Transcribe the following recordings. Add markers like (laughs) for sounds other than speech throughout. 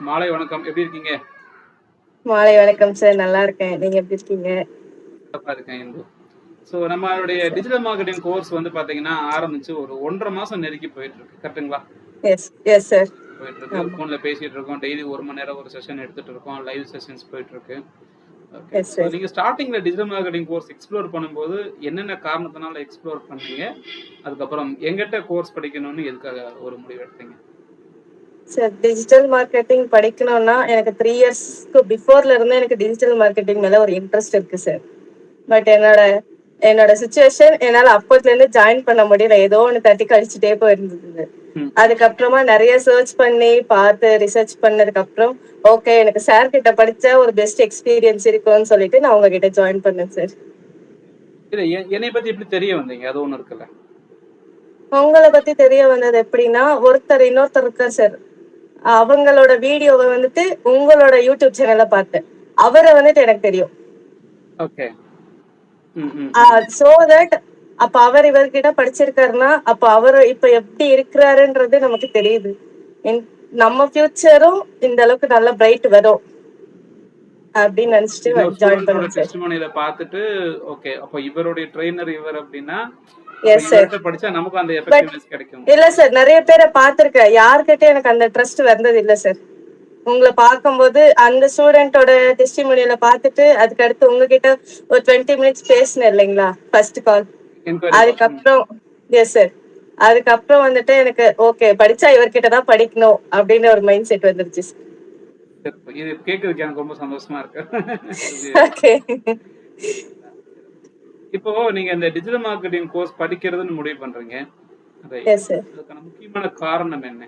மாலை வணக்கம். எப்படி இருக்கீங்க? மாலை வணக்கம் சார். நல்லா இருக்கேன். நீங்க எப்படி இருக்கீங்க? இருக்கேன். ஸோ நம்மளுடைய. டிஜிட்டல் மார்க்கெட்டிங் கோர்ஸ் வந்து பார்த்தீங்கன்னா, ஆரம்பிச்சு ஒரு 1 1/2 மாசம் நெருங்கி போயிட்டுருக்கு. கரெக்ட்டுங்களா? Yes, yes sir. போயிட்டுருக்கு. ஆமா. ஃபோன்ல பேசிட்டு இருக்கோம். டெய்லி 1 மணி நேரம் ஒரு செஷன் எடுத்துட்டு இருக்கோம். Live sessions so sir. நீங்க ஸ்டார்ட்டிங்ல டிஜிட்டல் மார்க்கெட்டிங் கோர்ஸ் எக்ஸ்ப்ளோர் பண்ணும்போது, என்னென்ன காரணத்தினால எக்ஸ்ப்ளோர் பண்ணீங்க? அதுக்கப்புறம் எங்கிட்ட கோர்ஸ் படிக்கணும்னு எதுக்காக ஒரு முடிவு எடுத்தீங்க? சார் டிஜிட்டல் மார்க்கெட்டிங் படிக்கணும்னா, எனக்கு 3 இயர்ஸ்க்கு பிஃபோர்ல இருந்தே எனக்கு டிஜிட்டல் மார்க்கெட்டிங் மேல ஒரு இன்ட்ரெஸ்ட் இருக்கு சார். பட் என்னோட என்னோட சிச்சுவேஷன் என்னால அப்போத்துலேருந்து ஜாயின் பண்ண முடியல. ஏதோ ஒண்ணு தட்டி கழிச்சுட்டே போயிருந்தது. அதுக்கப்புறமா நெறைய சர்ச் பண்ணி, பார்த்து ரிசர்ச் பண்ணதுக்கப்புறம், ஓகே எனக்கு சார் கிட்ட படிச்சா ஒரு பெஸ்ட் எக்ஸ்பீரியன்ஸ் இருக்கும்னு சொல்லிட்டு நான் உங்ககிட்ட ஜாயின் பண்ணேன் சார். இல்ல எ என்னைய பத்தி எப்படி தெரிய வந்தீங்க? அது ஒண்ணு இருக்குல்ல. உங்கள பத்தி தெரிய வந்தது எப்படின்னா, ஒருத்தர் இன்னொருத்தர் இருக்கார் சார். அவங்களோட வீடியோவ வந்துட்டு உங்களோட யூடியூப் சேனல்ல பார்த்தேன். அவர வந்துட்டு எனக்கு தெரியும். ஓகே. சோ தட் அப்ப அவர் இவர்கிட்ட படிச்சிருக்காருன்னா, அப்ப அவரு இப்ப எப்படி இருக்கிறாருன்றது நமக்கு தெரியுது. நம்ம ஃபியூச்சரும் இந்த அளவுக்கு நல்லா பிரைட் வரும். அப்படின்னு நினைச்சுட்டு ஜாயின் பார்த்துட்டு, ஓகே. அப்ப இவருடைய ட்ரெய்னர் இவர் அப்படின்னா, அப்ப எஸ் சார். இல்ல சார் நெறைய பேர பார்த்திருக்கேன். யார்கிட்டயும் எனக்கு அந்த ட்ரஸ்ட் வந்தது இல்ல சார். உங்கள பார்க்கும்போது அந்த ஸ்டூடண்ட்டோட டெஸ்டிமோனியல பார்த்துட்டு, அதுக்கு அடுத்து உங்ககிட்ட ஒரு 20 மினிட்ஸ் பேசினேன் இல்லைங்களா? First call. அதுக்கப்புறம் எஸ் சார். அதுக்கப்புறம் வந்துட்டு எனக்கு ஓகே படிச்சா இவர்கிட்ட தான் படிக்கணும் அப்படின்னு ஒரு மைண்ட் செட் வந்துருச்சு சார். இது கேட்கறதுக்கு எனக்கு ரொம்ப சந்தோஷமா இருக்கு. (laughs) இப்போ நீங்க இந்த டிஜிட்டல் மார்க்கெட்டிங் கோர்ஸ் படிக்கிறதுன்னு முடிவு பண்றீங்க. ரைட். Yes sir. அதுக்கான முக்கியமான காரணம் என்ன?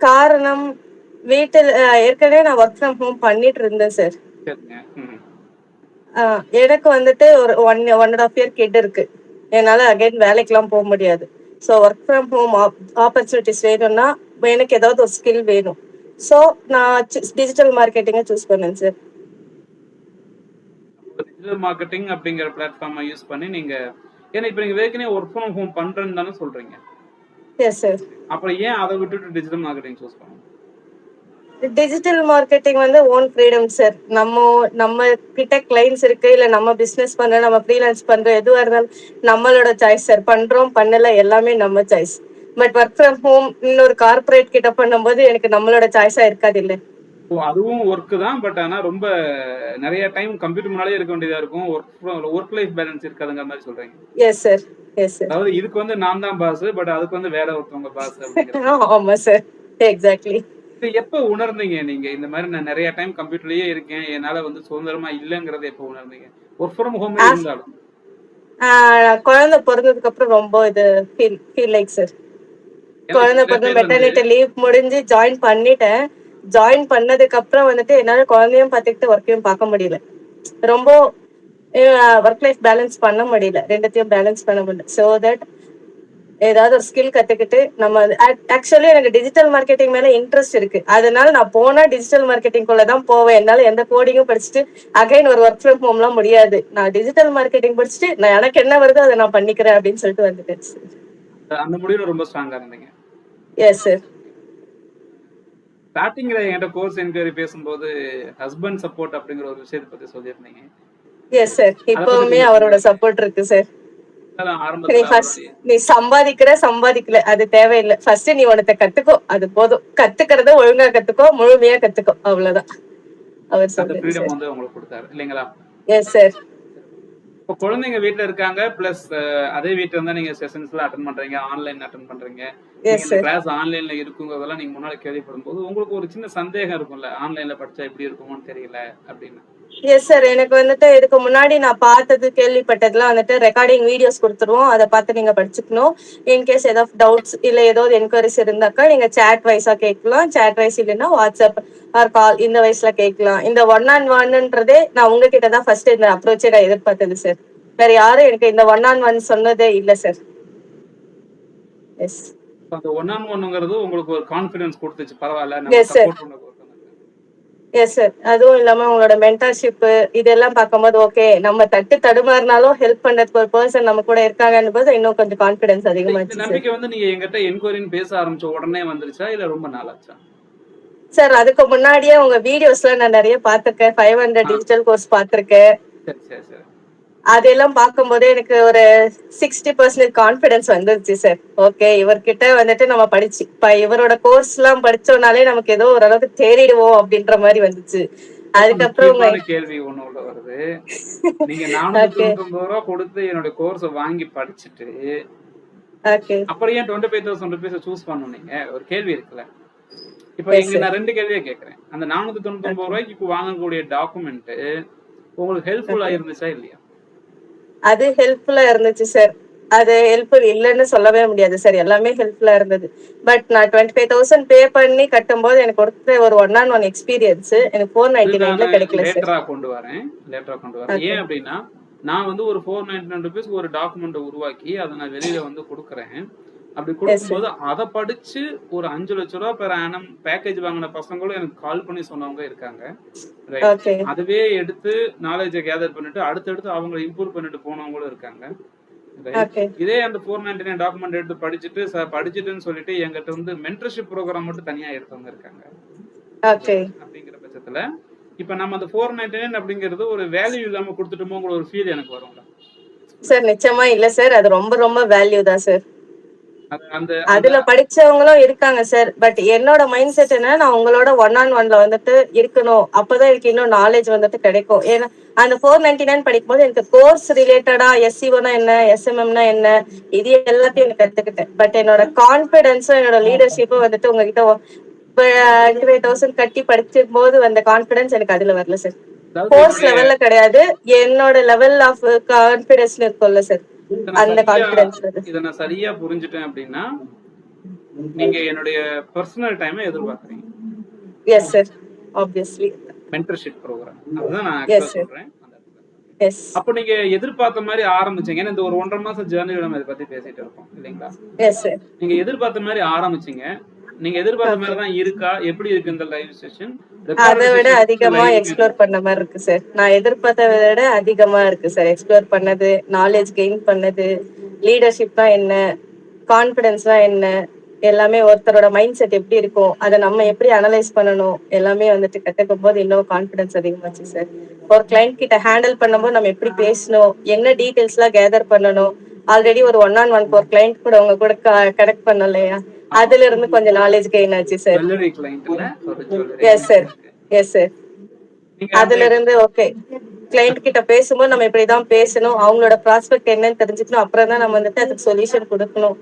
காரணம் வீட்டில் ஏற்கனவே நான் வொர்க் ஃப்ரம் ஹோம் பண்ணிட்டு இருந்தேன் சார். எனக்கு வந்துட்டு ஒரு 1 1 1/2 இயர் கிட் இருக்கு. என்னால அகைன் வேலைக்கெல்லாம் போ முடியாது. ஸோ வொர்க் ஃப்ரம் ஹோம் ஆப் ஆப்பர்ச்சுனிட்டீஸ் வேணும்னா, எனக்கு ஏதாவது ஒரு ஸ்கில் வேணும். ஸோ நான் டிஜிட்டல் மார்க்கெட்டிங்க சூஸ் பண்ணேன் சார். டிஜிட்டல் மார்க்கெட்டிங் அப்படிங்கிற பிளாட்ஃபார்ம யூஸ் பண்ணி நீங்க ஏன்னா இப்ப நீங்க ஏற்கனவே வொர்க் ஃப்ரம் ஹோம் பண்றேன்னு தானே சொல்றீங்க. Yes sir. அப்புறம் ஏன் அத விட்டுட்டு டிஜிட்டல் மார்க்கெட்டிங் சூஸ் பண்ணணும்? டிஜிட்டல் மார்க்கெட்டிங் வந்து ஓன் ஃப்ரீடம் சார். நம்ம நம்ம கிட்ட கிளையண்ட்ஸ் இருக்கு. இல்ல நம்ம பிசினஸ் பண்றோம், நம்ம ஃப்ரீலான்ஸ் பண்றோம். எதுவா இருந்தாலும் நம்மளோட சாய்ஸ் சார். பண்றோம், பண்ணல எல்லாமே நம்ம choice. But work from home இன்னொரு கார்ப்பரேட் கிட்ட பண்ணும்போது எனக்கு நம்மளோட சாய்ஸா இருக்காதுல்ல. ஓ! அதுவும் வொர்க் தான். பட் ஆனா ரொம்ப நெறைய டைம் கம்ப்யூட்டர் முன்னாடியே இருக்க வேண்டியதா இருக்கும். ஃப்ரம் வொர்க் லைஃப் பேலன்ஸ் இருக்காதுங்கிற மாரி சொல்றீங்க. Yes sir. Yes sir. அதாவது இதுக்கு வந்து நான் தான் பாஸ். பட் அதுக்கு வந்து வேற ஒருத்தவங்க பாஸ் (laughs) ஆமா சார். எக்ஸாக்ட்லி. எப்ப உணர்ந்தீங்க நீங்க? இந்த மாரி நான் நெறைய டைம் கம்ப்யூட்டர்லயே இருக்கேன். என்னால வந்து சுதந்திரமா இல்லங்கிறத எப்ப உணர்ந்தீங்க? வொர்க் ஃப்ரம் ஆஃப் இருந்தாலும். குழந்தை பொறந்ததுக்கு அப்புறம் ரொம்ப இது ஃபீல் ஃபீல் லைக் சார். குழந்தை பிறந்து மெட்டர்னிட்டி லீவ் முடிஞ்சு ஜாயின் பண்ணிட்டேன். ஜாயின் பண்ணதுக்கு அப்புறம் வந்துட்டு என்னால குழந்தையும் பார்த்துக்கிட்டு ஒர்க்கையும் பார்க்க முடியல. ரொம்ப அ வொர்க் லைஃப் பேலன்ஸ் பண்ண முடியல. 2த்தையும் பேலன்ஸ் பண்ண முடியல. சோ தட் ஏதாவது ஒரு ஸ்கில் கத்துக்கிட்டு நம்ம ஆக் ஆக்சுவலி எனக்கு டிஜிட்டல் மார்க்கெட்டிங் மேல இன்ட்ரெஸ்ட் இருக்கு. அதனால நான் போனா டிஜிட்டல் மார்க்கெட்டிங்குள்ள தான் போவேன். என்னால எந்த கோடிங்கும் படிச்சுட்டு அகைன் ஒரு வொர்க் ஃப்ரம் ஹோம்லாம் முடியாது. நான் டிஜிட்டல் மார்க்கெட்டிங் படிச்சுட்டு நான் எனக்கு என்ன வருதோ அத நான் பண்ணிக்கிறேன் அப்படின்னு சொல்லிட்டு வந்துட்டேன். அந்த முடிவுல ரொம்ப ஸ்ட்ராங்கா இருந்தீங்க. Yes sir. ஸ்டார்டிங்ல என்கிட்ட கோர்ஸ் என்குயரி பேசும்போது ஹஸ்பண்ட் சப்போர்ட் அப்படிங்கிற ஒரு விஷயத்த பத்தி சொல்லியிருந்தீங்க. Yes sir. இப்பவுமே அவரோட சொல்லுங்க. சப்போர்ட் இருக்கு சார். நீ சம்பாதிக்கிற, சம்பாதிக்கல அது தேவையில்ல. ஃபர்ஸ்ட் நீ ஒன்னத்த கத்துக்கோ. அது போதும். கத்துக்கிறத ஒழுங்கா கத்துக்கோ. முழுமையா கத்துக்கோ. அவ்வளவுதான். அவர். இல்லைங்களா? Yes sir. இப்போ குழந்தைங்க வீட்ல இருக்காங்க. பிளஸ் அதே வீட்ல இருந்தா நீங்க செஷன்ஸ்லாம் அட்டெண்ட் பண்றீங்க. ஆன்லைன் அட்டெண்ட் பண்றீங்க. கிளாஸ் ஆன்லைன்ல இருக்குங்கிறதெல்லாம் நீங்க முன்னாடி கேள்விப்படும்போது, உங்களுக்கு ஒரு சின்ன சந்தேகம் இருக்கும்ல. ஆன்லைன்ல படிச்சா எப்படி இருக்குமோன்னு தெரியல அப்படின்னு. Yes sir. எனக்கு வந்துட்டு இதுக்கு முன்னாடி நான் பார்த்தது, கேள்விப்பட்டதுலாம் வந்துட்டு ரெக்கார்டிங் வீடியோஸ் குடுத்துருவோம். அத பார்த்து நீங்க படிச்சுக்கணும். இன்கேஸ் ஏதாவது டவுட்ஸ் இல்ல ஏதாவது என்குயரீஸ் இருந்தாக்கா நீங்க சாட் வைஸா கேட்கலாம். சாட் வைஸ் இல்லன்னா வாட்ஸ்அப் ஆர் கால் இந்த வைஸ்ல கேட்கலாம். இந்த ஒன் ஆன் ஒன்ன்றதே நான் உங்ககிட்ட தான் ஃபர்ஸ்ட் இந்த அப்ரோச்சே நான் எதிர்பார்த்தது சார். வேற யாரும் எனக்கு இந்த ஒன் ஆன் ஒன் சொன்னதே இல்ல சார். எஸ். அந்த ஒன் ஆன் ஒன்ங்கிறது உங்களுக்கு ஒரு கான்ஃபிடன்ஸ் குடுத்துச்சு. பரவால்ல நம்ம எஸ் சார். அதுவும் இல்லாம உங்களோட மென்டார்ஷிப் இதெல்லாம் பார்க்கும்போது ஓகே நம்ம தட்டு தடுமாறினாலும் ஹெல்ப் பண்றதுக்கு ஒரு பெர்சன் நம்ம கூட இருக்காங்கன்னும் போது இன்னும் கொஞ்சம் கான்ஃபிடன்ஸ் இந்த அதிகமாச்சு. நம்பிக்கை வந்து நீங்க என்கிட்ட என்கொயரின்னு பேச ஆரம்பிச்ச உடனே வந்துருச்சா? இல்ல ரொம்ப நாள் ஆச்சா? சார் அதுக்கு முன்னாடியே உங்க வீடியோஸ்லாம் நான் நிறைய பார்த்திருக்கேன் ஃபைவ் ஹண்ட்ரட் டிஜிட்டல் கோர்ஸ் சரி அதெல்லாம் பார்க்கும்போது எனக்கு ஒரு சிக்ஸ்டி பர்சன்டேஜ் கான்ஃபிடன்ஸ் வந்துருச்சு சார் ஓகே இவர்கிட்ட வந்துட்டு நம்ம படிச்சு இப்ப இவரோட கோர்ஸ் எல்லாம் படிச்சோம்னாலே நமக்கு ஏதோ ஓரளவுக்கு தேறிடுவோம் அப்படின்ற மாதிரி வந்துச்சு. அதுக்கப்புறம் கேள்வி ஒண்ணு வருது. நீங்க நானூத்தி தொண்ணூத்தி ரூபா கொடுத்து என்னோட கோர்ஸ் வாங்கி படிச்சுட்டு அப்புறம் ஏன் twenty five thousand rupees choose பண்ணீங்க ஒரு கேள்வி இருக்குல்ல. இப்போ இங்க நான் ரெண்டு கேள்வியே கேட்கறேன் அந்த நானூத்தி தொண்ணூத்தி ஒன்பது ரூபாய்க்கு இப்போ வாங்கக்கூடிய டாக்குமெண்ட் உங்களுக்கு ஹெல்ப்ஃபுல்லா இருந்துச்சா இல்லையா? அது ஹெல்ப்ஃபுல்லா இருந்துச்சு சார் அது ஹெல்ப்ஃபுல் இல்லைன்னு சொல்லவே முடியாது சார் எல்லாமே ஹெல்ப்ஃபுல்லா இருந்தது. பட் நான் டுவெண்ட்டி ஃபைவ் தௌசண்ட் பே பண்ணி கட்டும்போது எனக்கு கொடுத்த ஒரு ஒன் ஆன் ஒன் எக்ஸ்பீரியன்ஸ் எனக்கு ஃபோர் நைன்டி நைன்ல கிடைக்கல சார் லேட்டரா கொண்டு வரேன். லேட்டரா கொண்டு வரேன். ஏன் அப்படின்னா நான் வந்து ஒரு ஃபோர் நைன்டி நைன் ருபீஸ் ஒரு டாக்குமெண்ட் உருவாக்கி அதை நான் வெளியில வந்து கொடுக்குறேன். அப்படி கொடுக்கும்போது அதை படிச்சு ஒரு அஞ்சு லட்ச ரூபா பெர் ஆனம் பேக்கேஜ் வாங்கின பசங்களும் எனக்கு கால் பண்ணி சொன்னவங்க இருக்காங்க. அதுவே எடுத்து நாலேஜை கேதர் பண்ணிட்டு அடுத்தடுத்து அவங்களை இம்ப்ரூவ் பண்ணிட்டு போனவங்களும் இருக்காங்க. இதே அந்த ஃபோர் நைன்டி நைன் டாக்குமெண்ட் எடுத்து படிச்சுட்டு சார் படிச்சுட்டுன்னு சொல்லிட்டு எங்கிட்ட வந்து மென்டர்ஷிப் ப்ரோக்ராம் மட்டும் தனியா எடுத்தவங்க இருக்காங்க. அப்படிங்கிற பட்சத்துல இப்ப நம்ம அந்த ஃபோர் நைன்டி நைன் அப்படிங்கிறது ஒரு வேல்யூ இல்லாம கொடுத்துட்டோமோங்கிற ஒரு ஃபீல் எனக்கு வரும்ல சார் நிச்சயமா இல்ல சார் அது ரொம்ப ரொம்ப வேல்யூ தான் சார் அதுல படிச்சவங்களும் இருக்காங்க சார் பட் என்னோட மைண்ட் செட் என்ன நான் உங்களோட ஒன் ஆன் ஒன்ல வந்துட்டு இருக்கணும். அப்பதான் எனக்கு இன்னும் நாலேஜ் வந்துட்டு கிடைக்கும். ஏன்னா அந்த ஃபோர் நைன்டி நைன் படிக்கும்போது எனக்கு கோர்ஸ் ரிலேட்டடா எஸ்சிஓனா என்ன எஸ்எம்எம்னா என்ன இது எல்லாத்தையும் எனக்கு கத்துக்கிட்டேன். பட் என்னோட கான்பிடன்ஸும் என்னோட லீடர்ஷிப்பும் வந்துட்டு உங்ககிட்ட ஃபைவ் தௌசண்ட் கட்டி படிக்கும் போது வந்த கான்பிடன்ஸ் எனக்கு அதுல வரல சார் கோர்ஸ் லெவல்ல கிடையாது. என்னோட லெவல் ஆஃப் கான்பிடன்ஸ்ல இருக்கும்ல சார் அந்த சரியா- கான்பிடன்ஸ் இதை நான் சரியா புரிஞ்சுட்டேன் அப்படின்னா நீங்க என்னுடைய பர்சனல் டைமை எதிர்பார்க்கறீங்க. Yes sir obviously mentorship program அதுதான் நான். சொல்றேன். அப்போ நீங்க எதிர்பார்த்த மாதிரி ஆரம்பிச்சீங்க. ஏன்னா இந்த ஒரு ஒன்றரை மாசம் ஜேர்னில நம்ம இதை பத்தி பேசிட்டு இருக்கோம் இல்லைங்களா? நீங்க எதிர்பார்த்த மாதிரி ஆரம்பிச்சீங்க. நீங்க எதிர்பார்த்த மாதிரி தான் இருக்கா? எப்படி இருக்கு இந்த லைவ் செஷன் அதை விட அதிகமா எக்ஸ்ப்ளோர் பண்ண மாதிரி இருக்கு சார் நான் எதிர்பார்த்ததை விட அதிகமா இருக்கு சார் எக்ஸ்ப்ளோர் பண்ணது நாலேஜ் கெயின் பண்ணது லீடர்ஷிப்னா என்ன கான்பிடன்ஸ்னா என்ன எல்லாமே ஒருத்தரோட மைண்ட் செட் எப்படி இருக்கும் அதை நம்ம எப்படி அனலைஸ் பண்ணணும் எல்லாமே வந்துட்டு கத்துக்கும் போது இன்னும் கான்பிடன்ஸ் அதிகமாச்சு சார் ஒரு கிளைண்ட் கிட்ட ஹேண்டில் பண்ணும்போது நம்ம எப்படி பேசணும் என்ன டீடைல்ஸ் எல்லாம் கேதர் பண்ணணும் ஆல்ரெடி ஒரு ஒன் ஆன் ஒன் ஒரு கிளைண்ட் கூட உங்க கூட கனெக்ட் பண்ணலையா? அதுல இருந்து கொஞ்சம் நாலேஜ் கெயின் ஆச்சு sir yes sir yes sir அதுல இருந்து ஓகே கிளைண்ட் கிட்ட பேசும்போது நம்ம இப்படிதான் பேசணும். அவங்களோட ப்ராஸ்பெக்ட் என்னன்னு தெரிஞ்சுக்கணும். அப்புறம் தான் நம்ம வந்துட்டு அதுக்கு சொல்யூஷன் கொடுக்கணும்.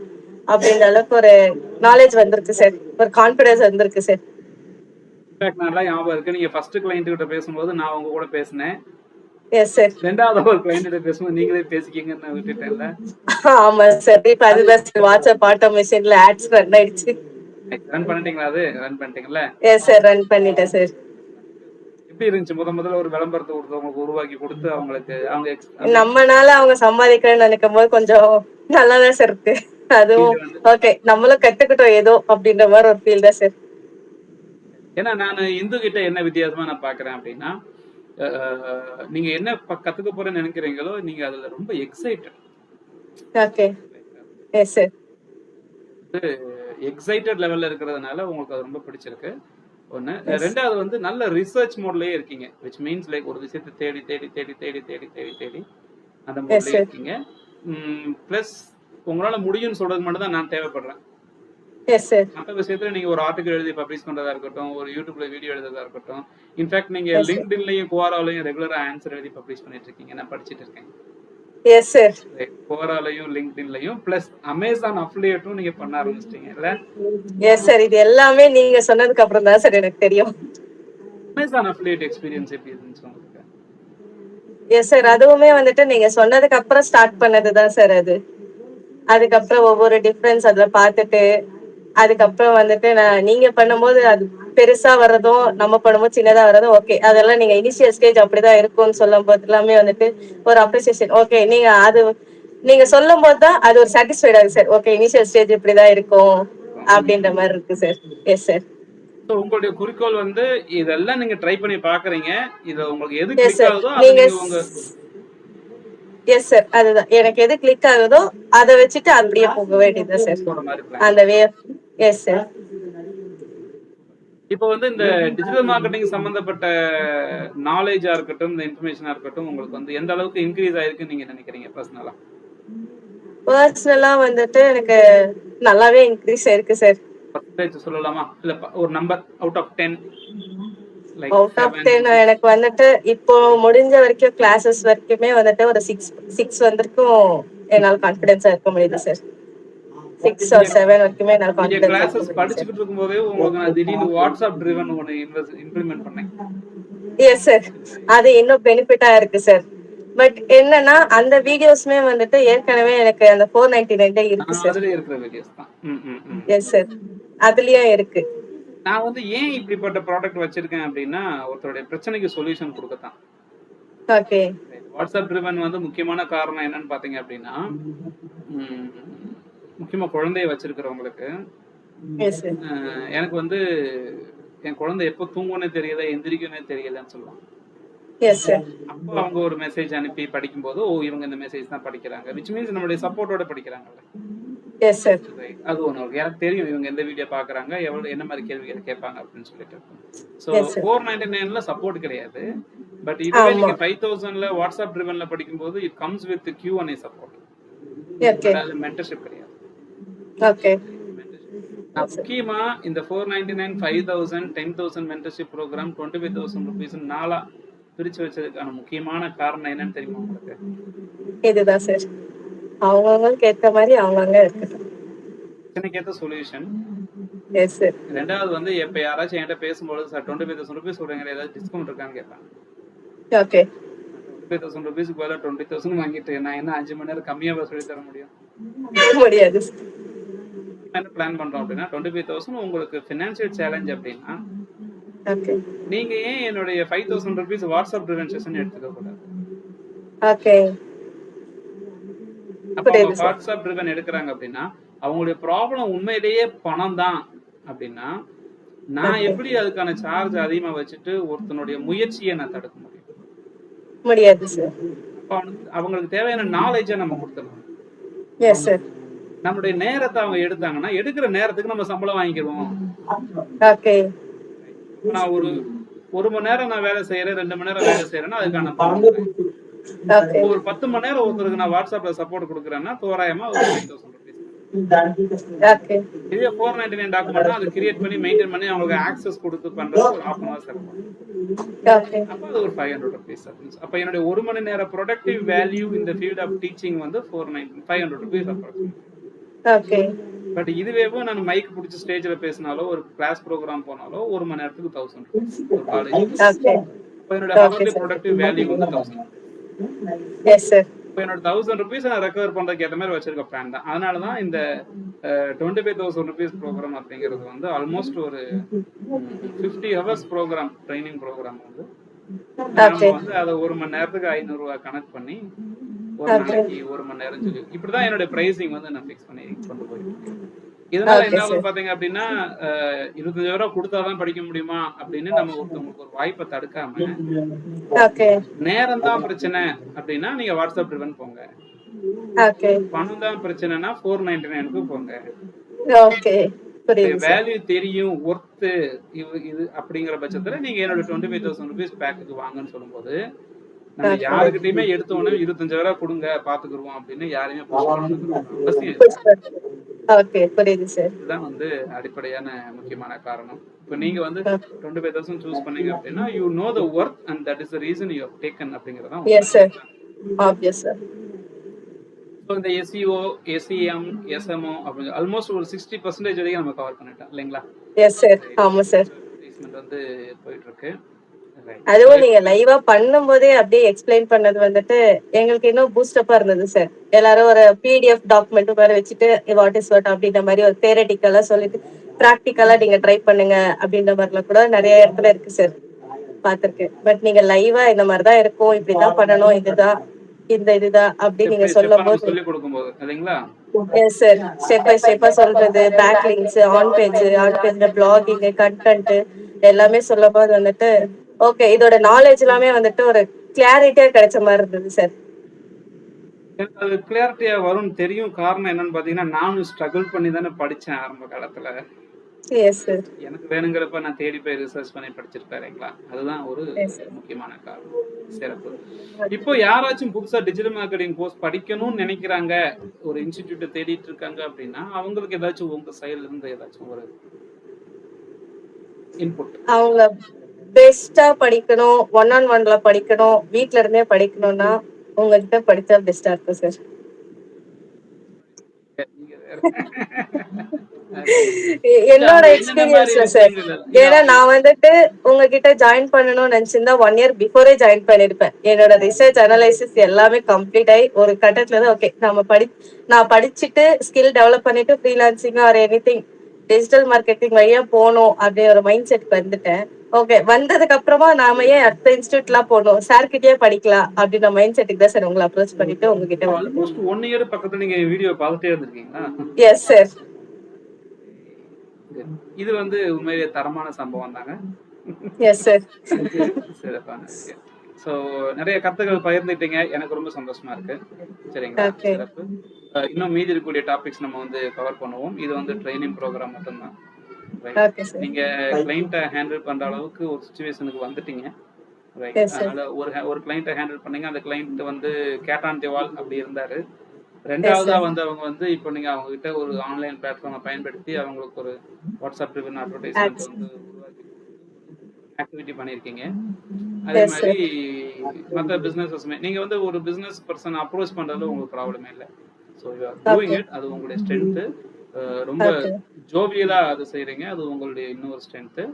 அப்படின்ற அளவுக்கு ஒரு நாலேஜ் வந்திருக்கு சார் ஒரு கான்பிடன்ஸ் வந்திருக்கு சார் நல்லா ஞாபகம் இருக்கு. நீங்க ஃபர்ஸ்ட் கிளைண்ட் கிட்ட பேசும்போது நான் உங்க கூட பேசினேன். எஸ் சார் ரெண்டாவது ஒரு பேசும்போது நீங்களே பேசிக்கிங்கன்னு நான் விட்டுட்டேன்ல. ஆமா சார் இப்ப அதுதான் சார் வாட்ஸ்அப் ஆட்டோ மிஷின்ல ஆட்ஸ் ரன் ஆயிடுச்சு. ரன் பண்ணிட்டீங்களா அது? ரன் பண்ணிட்டீங்கல்ல எஸ் சார் ரன் பண்ணிட்டேன் சார் எப்படி இருந்துச்சு? முத முதல்ல ஒரு விளம்பரத்தை ஒருத்தவங்களுக்கு உருவாக்கி கொடுத்து அவங்களுக்கு அவங்க நம்மனால அவங்க சம்பாதிக்கிறேன்னு நினைக்கும் போது கொஞ்சம் நல்லாதான் சார் இருக்கு. அதுவும் ஓகே நம்மளும் கத்துக்கிட்டோம் ஏதோ அப்படின்ற மாதிரி ஒரு ஃபீல் தான் சார் ஏன்னா நான் இந்து கிட்ட என்ன வித்தியாசமா நான் பாக்குறேன் அப்படின்னா நீங்க என்ன கத்துக்க போறேன்னு நினைக்கிறீங்களோ நீங்க அதுல ரொம்ப எக்ஸைட்டட் ஓகே எஸ் எக்ஸைட்டட் லெவல்ல இருக்கிறதுனால உங்களுக்கு அது ரொம்ப பிடிச்சிருக்கு. ஒண்ணு. ரெண்டாவது வந்து நல்ல ரிசர்ச் மோட்லயே இருக்கீங்க. விச் மீன்ஸ் லைக் ஒரு விஷயத்தை தேடி தேடி தேடி தேடி தேடி தேடி தேடி அந்த மோட்லயே. இருக்கீங்க. பிளஸ் உங்களால முடியும்னு சொல்றது மட்டும் தான் நான் தேவைப்படுறேன். எஸ் சார் மற்ற விஷயத்துல நீங்க ஒரு ஆர்டிகல் எழுதி பப்ளிஷ் பண்றதா இருக்கட்டும் ஒரு யூடியூப்ல வீடியோ எழுதுறதா இருக்கட்டும் இன்ஃபேக்ட் நீங்க லிங்க்டின்லயும் குவாராலையும் ரெகுலரா ஆன்சர் எழுதி பப்ளிஷ் பண்ணிட்டு இருக்கீங்க. நான் படிச்சிட்டு இருக்கேன். எஸ் சார் குவாராலையும் லிங்க்டின்லயும் பிளஸ் அமேசான் அஃபிலியேட்டும் நீங்க பண்ண ஆரம்பிச்சிட்டீங்க இல்ல? எஸ் சார் இது எல்லாமே நீங்க சொன்னதுக்கு அப்புறம் தான் சார் எனக்கு தெரியும். அமேசான் அஃபிலியேட் எக்ஸ்பீரியன்ஸ் எப்படி இருந்துச்சு உங்களுக்கு? எஸ் சார் அதுவுமே வந்துட்டு நீங்க சொன்னதுக்கு அப்புறம் ஸ்டார்ட் பண்ணதுதான் சார் அது. அதுக்கப்புறம் ஒவ்வொரு டிஃபரன்ஸ் அதுல பார்த்துட்டு அதுக்கப்புறம் வந்துட்டு நான் நீங்க பண்ணும்போது அது பெருசா வர்றதும் நம்ம பண்ணும்போது சின்னதா வர்றதும் ஓகே அதெல்லாம் நீங்க இனிஷியல் ஸ்டேஜ் அப்படிதான் இருக்கும்னு சொல்லும் போது எல்லாமே வந்துட்டு ஒரு அப்ரிசியேஷன் ஓகே நீங்க அது நீங்க சொல்லும் போது தான் அது ஒரு சாட்டிஸ்ஃபைட் ஆகுது சார் ஓகே இனிஷியல் ஸ்டேஜ் இப்படிதான் இருக்கும் அப்படின்ற மாதிரி இருக்கு சார் எஸ் சார் உங்களுடைய குறிக்கோள் வந்து இதெல்லாம் நீங்க ட்ரை பண்ணி பாக்குறீங்க. இதுல உங்களுக்கு எது எஸ் கிளிக் சார் ஆகுதோ அது உங்க எஸ் சார் அதுதான். எனக்கு எது கிளிக் ஆகுதோ அதை வச்சுட்டு அப்படியே போக வேண்டியது சார் அந்த வே எஸ் சார் இப்போ வந்து இந்த டிஜிட்டல் மார்க்கெட்டிங் சம்பந்தப்பட்ட நாலேஜா இருக்கட்டும் இந்த இன்ஃபர்மேஷனா இருக்கட்டும் உங்களுக்கு வந்து எந்த அளவுக்கு இன்க்ரீஸ் ஆயிருக்குன்னு நீங்க நினைக்கிறீங்க பர்சனலா பர்சனலா வந்துட்டு எனக்கு நல்லாவே இன்க்ரீஸ் ஆயிருக்கு சார் பர்சன்டேஜ் சொல்லலாமா? இல்ல ஒரு number out of ten like out of ten எனக்கு வந்துட்டு இப்போ முடிஞ்ச வரைக்கும் கிளாஸஸ் வரைக்குமே வந்துட்டு ஒரு சிக்ஸ் சிக்ஸ் வந்திருக்கும். என்னால கான்பிடன்ஸா இருக்க முடியுது சார் சிக்ஸ் ஆர் செவன் வரைக்குமே என்னால கிளாஸஸ் படிச்சுக்கிட்டு இருக்கும்போதே உங்களுக்கு நான் திடீர்னு வாட்ஸ்அப் ட்ரிவன் ஒன்று இம்ப்ளிமெண்ட் பண்ணேன். எஸ் சார் அது இன்னும் பெனிஃபிட்டா இருக்கு சார் பட் என்னன்னா அந்த வீடியோஸ்மே வந்துட்டு ஏற்கனவே எனக்கு அந்த ஃபோர் நைன்டி நைன்ல இருக்கு சார். எஸ் சார் அதுலயும் இருக்கு. நான் வந்து ஏன் இப்படிப்பட்ட ப்ராடக்ட் வச்சிருக்கேன் அப்படின்னா ஒருத்தருடைய பிரச்சனைக்கு சொல்யூஷன் கொடுக்கத்தான். ஓகே வாட்ஸ்அப் ட்ரிவன் வந்து முக்கியமான காரணம் என்னன்னு பாத்தீங்க அப்படின்னா முக்கியமா குழந்தைய வச்சிருக்கிறவங்களுக்கு எனக்கு வந்து என் குழந்தை எப்போ தூங்குனே தெரியல எந்திரிக்கும்னே தெரியலன்னு சொல்லுவாங்க. அப்போ அவங்க ஒரு மெசேஜ் அனுப்பி படிக்கும்போது ஓ இவங்க இந்த மெசேஜ் தான் படிக்கிறாங்க. விச் மீன்ஸ் நம்மளுடைய சப்போர்ட்டோட படிக்கிறாங்கல்ல. அது ஒன்று எனக்கு தெரியும் இவங்க எந்த வீடியோ பாக்குறாங்க எவ்வளவு என்ன மாதிரி கேள்விகள் கேட்பாங்க அப்படின்னு சொல்லிட்டு. ஸோ. ஃபோர் நைன்டி நைன்ல சப்போர்ட் கிடையாது. பட் இதுவே. நீங்க ஃபைவ் தௌசண்ட்ல வாட்ஸ்அப் ட்ரிவன்ல படிக்கும்போது it comes with Q and A support mentorship கிடையாது. முக்கியமா இந்த four ninety nine five thousand ten thousand mentorship program twenty five thousand rupees நாளா பிரிச்சு வச்சதுக்கான முக்கியமான காரணம் என்னன்னு தெரியுமா உங்களுக்கு? இதுதான் சார் அவங்கவுங்களுக்கு ஏத்த மாதிரி அவங்கவுங்க இருக்கட்டும். பிரச்சனைக்கேற்ற சொல்யூஷன் ரெண்டாவது வந்து எப்ப யாராச்சும் என்கிட்ட பேசும்போது sir twenty five thousand rupees சொல்றீங்க ஏதாவது டிஸ்கவுண்ட் இருக்கான்னு கேட்பாங்க ஓகே ஃபைவ் தௌசண்ட் ருபீஸ்க்கு பதிலாக டுவெண்ட்டி தௌசண்ட் வாங்கிட்டு நான் என்ன அஞ்சு மணி நேரம் கம்மியாக சொல்லி தர முடியும்? முடியாது என்ன பிளான் பண்றோம் அப்படின்னா டுவெண்ட்டி ஃபைவ் தௌசண்ட் உங்களுக்கு ஃபினான்ஷியல் சேலஞ்ச் அப்படின்னா நீங்க ஏன் என்னுடைய five thousand rupees WhatsApp driven session எடுத்துக்க கூடாது. வாட்ஸ்அப் ட்ரிவன் எடுக்கிறாங்க அப்படின்னா அவங்களுடைய ப்ராப்ளம் உண்மையிலேயே பணம் தான் அப்படின்னா நான் எப்படி அதுக்கான சார்ஜ் அதிகமா வச்சுட்டு ஒருத்தனுடைய முயற்சியை நான் தடுக்க முடியும்? முடியாது அவங்களுக்கு தேவையான நாலேஜை நம்ம சார் நம்மளுடைய நேரத்தை அவங்க எடுத்தாங்கன்னா எடுக்கிற நேரத்துக்கு நம்ம சம்பளம் இப்ப நான் ஒரு ஒரு மணி நேரம் நான் வேலை செய்யறேன் ரெண்டு மணி நேரம் வேலை செய்யறேன்னா அதுக்கான பணம். ஒரு பத்து மணி நேரம் ஒருத்தருக்கு நான் வாட்ஸ்அப்ல சப்போர்ட் கொடுக்குறேன்னா தோராயமா ஒரு ஃபைவ் தௌசண்ட் இதே ஃபோர் நைன்டி நைன் டாக்குமெண்ட் அது கிரியேட் பண்ணி மெயின்டைன் பண்ணி அவங்களுக்கு ஆக்சஸ் கொடுத்து பண்றது ஒரு ஹாஃப் அன் ஹவர் செலவு ஓகே. அப்போ அது ஒரு ஃபைவ் ஹண்ட்ரட் ருபீஸ் அப்போ என்னுடைய ஒரு மணி நேர ப்ரொடக்டிவ் வேல்யூ இந்த ஃபீல்ட் ஆஃப் டீச்சிங் வந்து four nine five hundred rupees approximate but இதுவேவும் நான் மைக் பிடிச்சி ஸ்டேஜ்ல பேசினாலோ ஒரு கிளாஸ் ப்ரோக்ராம் போனாலோ ஒரு மணி நேரத்துக்கு தௌசண்ட் ஒரு காலேஜ் என்னோட ஹவர்லி ப்ரொடக்டிவ் வேல்யூ வந்து தௌசண்ட் என்னோட தௌசண்ட் ருபீஸ் நான் ரெக்கவர் பண்றதுக்கு ஏற்ற மாதிரி வச்சிருக்க பிளான் தான். அதனால தான் இந்த twenty five thousand rupees program அப்படிங்கிறது வந்து ஆல்மோஸ்ட் ஒரு fifty hours program training program வந்து. நம்ம வந்து அதை ஒரு மணி நேரத்துக்கு ஐநூறு ரூபாய் கனெக்ட் பண்ணி ஒரு நாளைக்கு ஒரு மணி நேரம் சொல்லி இப்படிதான் என்னோட பிரைசிங் வந்து நான் ஃபிக்ஸ் பண்ணி கொண்டு போயிருக்கேன் இதனால என்ன ஆகுது பாத்தீங்க அப்படின்னா இருபத்தஞ்சாயிரம் கொடுத்தாதான் படிக்க முடியுமா அப்படின்னு நம்ம ஒருத்தவங்களுக்கு ஒரு வாய்ப்பை தடுக்காம நேரம் தான் பிரச்சனை அப்படின்னா நீங்க வாட்ஸ்அப் ட்ரிவன் போங்க. பணம் தான் பிரச்சனைனா ஃபோர் நைன்டி நைனுக்கு போங்க. வேல்யூ தெரியும் ஒர்த்து இது இது அப்படிங்கிற பட்சத்துல நீங்க என்னோட டுவெண்ட்டி ஃபைவ் தௌசண்ட் ருபீஸ் பேக்குக்கு வாங்கன்னு சொல்லும்போது நம்ம யாருக்கிட்டயுமே எடுத்த உடனே இருபத்தஞ்சாயிரம் கொடுங்க பாத்துக்குருவோம் அப்படின்னு யாரையுமே இதுதான் வந்து அடிப்படையான முக்கியமான காரணம். இப்போ நீங்க வந்து டுவெண்ட்டி ஃபைவ் தௌசண்ட் சூஸ் பண்ணீங்க அப்படின்னா you know the work and that is the reason you taken அப்படிங்கறதான் so இந்த எஸ்இஓ எஸ்இஎம் எஸ்எம்ஓ அப்படி ஆல்மோஸ்ட் ஒரு சிக்ஸ்டி பர்சன்டேஜ் வரைக்கும் நம்ம கவர் பண்ணிட்டோம் இல்லைங்களா? எஸ் சார் ஆமா சார் வந்து போயிட்டு இருக்கு. அதுவும் நீங்க லைவா பண்ணும்போதே அப்படியே எக்ஸ்பிளைன் பண்ணது வந்துட்டு எங்களுக்கு இன்னும் பூஸ்டப்பா இருந்தது சார் எல்லாரும் ஒரு பிடிஎஃப் டாக்குமெண்ட் மாதிரி வச்சுட்டு வாட் இஸ் வாட் அப்படின்ற மாதிரி ஒரு தேரட்டிக்கலா சொல்லிட்டு ப்ராக்டிக்கலா நீங்க ட்ரை பண்ணுங்க அப்படின்ற மாதிரிலாம் கூட நிறைய இடத்துல இருக்கு சார் பாத்திருக்கேன் பட் நீங்க லைவா இந்த மாதிரிதான் இருக்கும் இப்படிதான் பண்ணணும் இதுதான் இந்த இதுதான் அப்படி நீங்க சொல்லும் போது எஸ் சார் ஸ்டெப் பை ஸ்டெப்பா சொல்றது back links on page on பேஜ்ல பிளாகிங் கண்டென்ட் எல்லாமே சொல்லும் போது வந்துட்டு ஓகே இதோட நாலேஜ் எல்லாமே வந்துட்டு ஒரு கிளாரிட்டியா கிடைச்ச மாதிரி இருந்தது சார் அது கிளியாரிட்டியா வரும்னு தெரியும். காரணம் என்னன்னு பாத்தீங்கன்னா நானும் ஸ்ட்ரகிள் பண்ணி தானே படிச்சேன் ஆரம்ப காலத்துல. எனக்கு வேணுங்கிறப்ப நான் தேடி போய் ரிசர்ச் பண்ணி படிச்சிருப்பாருங்களா அதுதான் ஒரு. முக்கியமான காரணம். சிறப்பு. இப்போ யாராச்சும் புதுசா டிஜிட்டல் மார்க்கெட்டிங் கோர்ஸ் படிக்கணும்னு நினைக்கிறாங்க ஒரு இன்ஸ்டிடியூட்டை தேடிட்டு இருக்காங்க அப்படின்னா அவங்களுக்கு ஏதாச்சும் உங்க சைடுல இருந்து ஏதாச்சும் ஒரு இன்புட் அவங்க பெஸ்டா படிக்கணும் ஒன் ஆன் ஒன்ல படிக்கணும் வீட்ல இருந்தே படிக்கணும்னா உங்ககிட்ட படிச்சா பெஸ்டா இருக்கும் சார் என்னோட எக்ஸ்பீரியன்ஸ்ல சார் ஏன்னா நான் வந்துட்டு உங்ககிட்ட ஜாயின் பண்ணணும்னு நினைச்சிருந்தா ஒன் இயர் பிஃபோரே ஜாயின் பண்ணிருப்பேன். என்னோட ரிசர்ச் அனலைசிஸ் எல்லாமே கம்ப்ளீட் ஆகி ஒரு கட்டத்துல தான் ஓகே நம்ம படி நான் படிச்சுட்டு ஸ்கில் டெவலப் பண்ணிட்டு freelancing or anything digital marketing வழியா போகணும் அப்படி ஒரு மைண்ட் செட் வந்துட்டேன். ஓகே வந்ததுக்கு அப்புறமா நாம ஏன் அடுத்த இன்ஸ்டியூட்லாம் போகணும் சார் கிட்டயே படிக்கலாம் அப்படின்ற மைண்ட் செட்டுக்கு தான் சார் உங்களை அப்ரோச் பண்ணிட்டு உங்ககிட்ட ஆல்மோஸ்ட் ஒன் இயர் பக்கத்துல நீங்க வீடியோ பார்த்துட்டே இருந்திருக்கீங்களா? எஸ் சார் இது வந்து உண்மையிலேயே தரமான சம்பவம் தாங்க. எஸ் சார் சிறப்பான ஸோ நிறைய கருத்துக்கள் பகிர்ந்துட்டீங்க. எனக்கு ரொம்ப சந்தோஷமா இருக்கு. சரிங்களா. சிறப்பு. இன்னும் மீதி இருக்கக்கூடிய டாபிக்ஸ் நம்ம வந்து கவர் பண்ணுவோம். இது வந்து ட்ரைனிங் ப்ரோக்ராம் மட்டும்தான். நீங்க கிளைண்ட்டை ஹேண்டில் பண்ற அளவுக்கு ஒரு சுச்சுவேஷனுக்கு வந்துட்டீங்க. அதனால ஒரு ஒரு கிளைண்ட்டை ஹேண்டில் பண்ணீங்க. அந்த கிளைண்ட் வந்து கேட்டான் திவால் அப்படி இருந்தாரு. ரெண்டாவதா வந்து அவங்க வந்து இப்போ நீங்க அவங்க கிட்ட ஒரு ஆன்லைன் பிளாட்ஃபார்மை பயன்படுத்தி அவங்களுக்கு ஒரு வாட்ஸ்அப் ட்ரிவன் அட்வர்டைஸ்மெண்ட். வந்து உருவாக்கி ஆக்டிவிட்டி பண்ணியிருக்கீங்க. அதே. மாதிரி மற்ற பிஸ்னஸஸ்மே நீங்க வந்து ஒரு பிசினஸ் பர்சன் அப்ரோச் பண்றதுல உங்களுக்கு ப்ராப்ளமே இல்லை. ஸோ டூயிங் இட் அது உங்களுடைய ஸ்ட்ரென்த்து ரொம்ப. ஜோவியலா அது செய்றீங்க. அது உங்களுடைய இன்னொரு ஸ்ட்ரென்த்து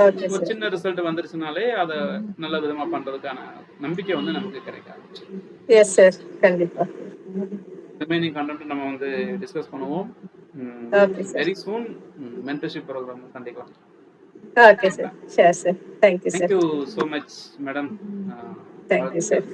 Okay, ஒரு. சின்ன ரிசல்ட் வந்துருச்சுனாலே அதை நல்ல விதமா பண்றதுக்கான நம்பிக்கை வந்து நமக்கு கிடைக்க ஆரம்பிச்சிடும் எஸ் சார் கண்டிப்பா ரிமைனிங் கண்டென்ட் நம்ம வந்து டிஸ்கஸ் பண்ணுவோம். வெரி சூன் மென்டர்ஷிப் ப்ரோக்ராம் சந்திக்கலாம் okay sir share sir thank you sir thank you so much madam thank you sir